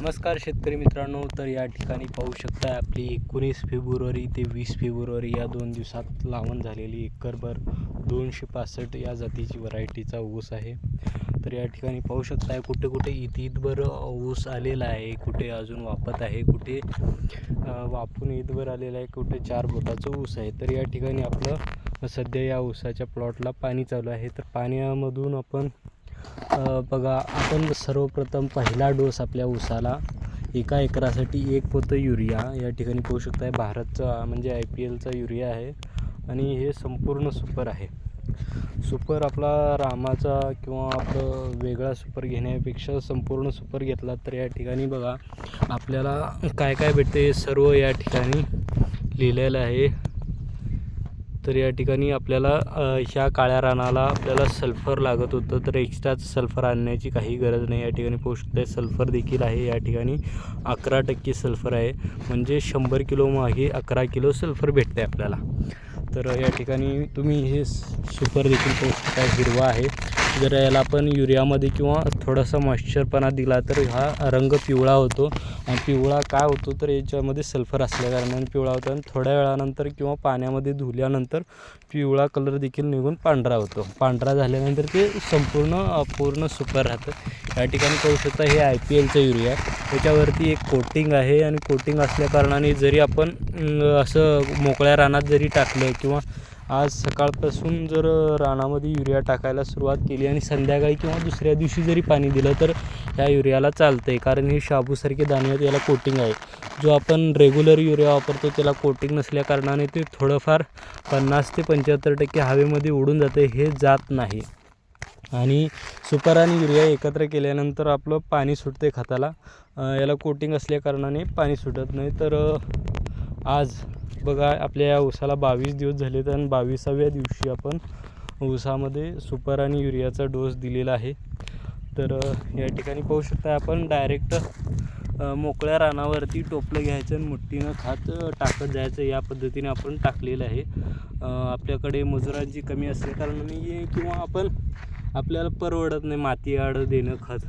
नमस्कार शेतकरी मित्रांनो तर या ठिकाणी पाहू शकता आपली एकोणीस फेब्रुवारी ते वीस फेब्रुवारी या दोन दिवसात लावण झालेली एकरभर दोनशे पासष्ट या जातीची व्हरायटीचा ऊस आहे. तर या ठिकाणी पाहू शकता कुठे कुठे इथे इथभर ऊस आलेला आहे कुठे अजून वापत आहे कुठे वापून ईदभर आलेला आहे कुठे चार बोटाचं ऊस आहे. तर या ठिकाणी आपलं सध्या या ऊसाच्या प्लॉटला पाणी चालू आहे. तर पाण्यामधून आपण बघा आपण सर्वप्रथम पहिला डोस आपल्या ऊसाला एका एकरासाठी एक पोतं युरिया या ठिकाणी पाहू शकताय. भारतचा म्हणजे आय पी एलचा युरिया आहे आणि हे संपूर्ण सुपर आहे. सुपर आपला रामाचा किंवा आपलं वेगळा सुपर घेण्यापेक्षा संपूर्ण सुपर घेतला तर या ठिकाणी बघा आपल्याला काय काय भेटते हे सर्व या ठिकाणी लिहिलेलं आहे. तर या ठिकाणी आपल्याला ह्या काळ्या रानाला आपल्याला सल्फर लागत होतं. तर एक्स्ट्राच सल्फर आणण्याची काही गरज नाही. या ठिकाणी पोस्ट सल्फर देखील आहे. या ठिकाणी अकरा टक्के सल्फर आहे. म्हणजे शंभर किलो मागे अकरा किलो सल्फर भेटते आपल्याला. तर या ठिकाणी तुम्ही हे सुपर देखील पोस्ट शकता हिरवा आहे. जर याला आपण युरियामध्ये किंवा थोडासा मॉइश्चरपणा दिला तर हा रंग पिवळा होतो. आणि पिवळा काय होतो तर याच्यामध्ये सल्फर असल्याकारणाने पिवळा होतो आणि थोड्या वेळानंतर किंवा पाण्यामध्ये धुल्यानंतर पिवळा कलर देखील निघून पांढरा होतो. पांढरा झाल्यानंतर ते संपूर्ण पूर्ण सुपर राहतं. या ठिकाणी करू शकता हे आय पी एलचं युरिया. आहे त्याच्यावरती एक कोटिंग आहे आणि कोटिंग असल्याकारणाने जरी आपण असं मोकळ्या रानात जरी टाकलं किंवा आज सकाळपासून जर रानामध्ये युरिया टाकायला सुरुवात केली आणि संध्याकाळी किंवा दुसऱ्या दिवशी जरी पाणी दिलं तर ह्या युरियाला चालतं आहे कारण हे शाबूसारखे दाणे आहेत याला कोटिंग आहे. जो आपण रेग्युलर युरिया वापरतो त्याला कोटिंग नसल्या कारणाने ते थोडंफार पन्नास ते पंच्याहत्तर टक्के हवेमध्ये उडून जाते हे जात नाही. आणि सुपर आणि युरिया एकत्र केल्यानंतर आपलं पाणी सुटते खताला. याला कोटिंग असल्या कारणाने पाणी सुटत नाही. तर आज बघा आपल्या या ऊसाला बावीस दिवस झाले तर बावीसाव्या दिवशी आपण ऊसामध्ये सुपर आणि युरियाचा डोस दिलेला आहे. तर या ठिकाणी पाहू शकता आपण डायरेक्ट मोकळ्या रानावरती टोपलं घ्यायचं आणि मुठ्ठीनं खात टाकत जायचं. या पद्धतीने आपण टाकलेलं आहे. आपल्याकडे मजुरांची कमी असेल कारण मी किंवा आपण आपल्याला परवडत नाही माती आड देणं खत.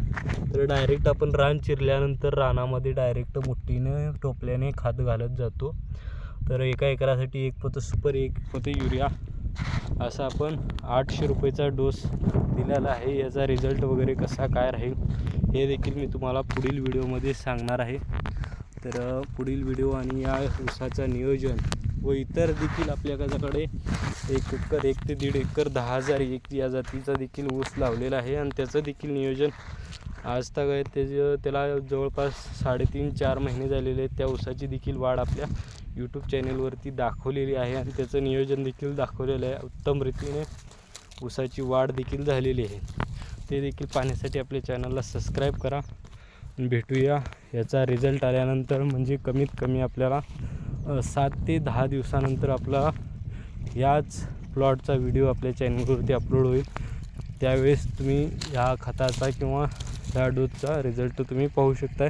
तर डायरेक्ट आपण रान चिरल्यानंतर रानामध्ये डायरेक्ट मुठ्ठीनं टोपल्याने खात घालत जातो. तर एका एकरासाठी एक पोतं सुपर एक पोतं युरिया असा आपण आठशे रुपयेचा डोस दिलेला आहे. याचा रिझल्ट वगैरे कसा काय राहील हे देखील मी तुम्हाला पुढील व्हिडिओमध्ये सांगणार आहे. तर पुढील व्हिडिओ आणि या ऊसाचं नियोजन व इतर देखील आपल्याकडे एक एकर एक ते दीड एकर दहा हजार एक या जातीचा देखील ऊस लावलेला आहे. आणि त्याचं देखील नियोजन आज तक आहे. त्याचं त्याला जवळपास साडेतीन चार महिने झालेले आहेत. त्या ऊसाची देखील वाढ आपल्या यूट्यूब चॅनेलवरती दाखवलेली आहे आणि त्याचं नियोजन देखील दाखवलेलं आहे. उत्तम रीतीने ऊसाची वाढ देखील झालेली आहे. ते देखील पाहण्यासाठी आपल्या चॅनलला सबस्क्राईब करा. भेटूया. याचा रिझल्ट आल्यानंतर म्हणजे कमीत कमी आपल्याला सात ते दहा दिवसानंतर आपला याच प्लॉटचा व्हिडिओ आपल्या चॅनलवरती अपलोड होईल. त्यावेळेस तुम्ही ह्या खताचा किंवा ह्या डोजचा रिझल्ट तुम्ही पाहू शकताय.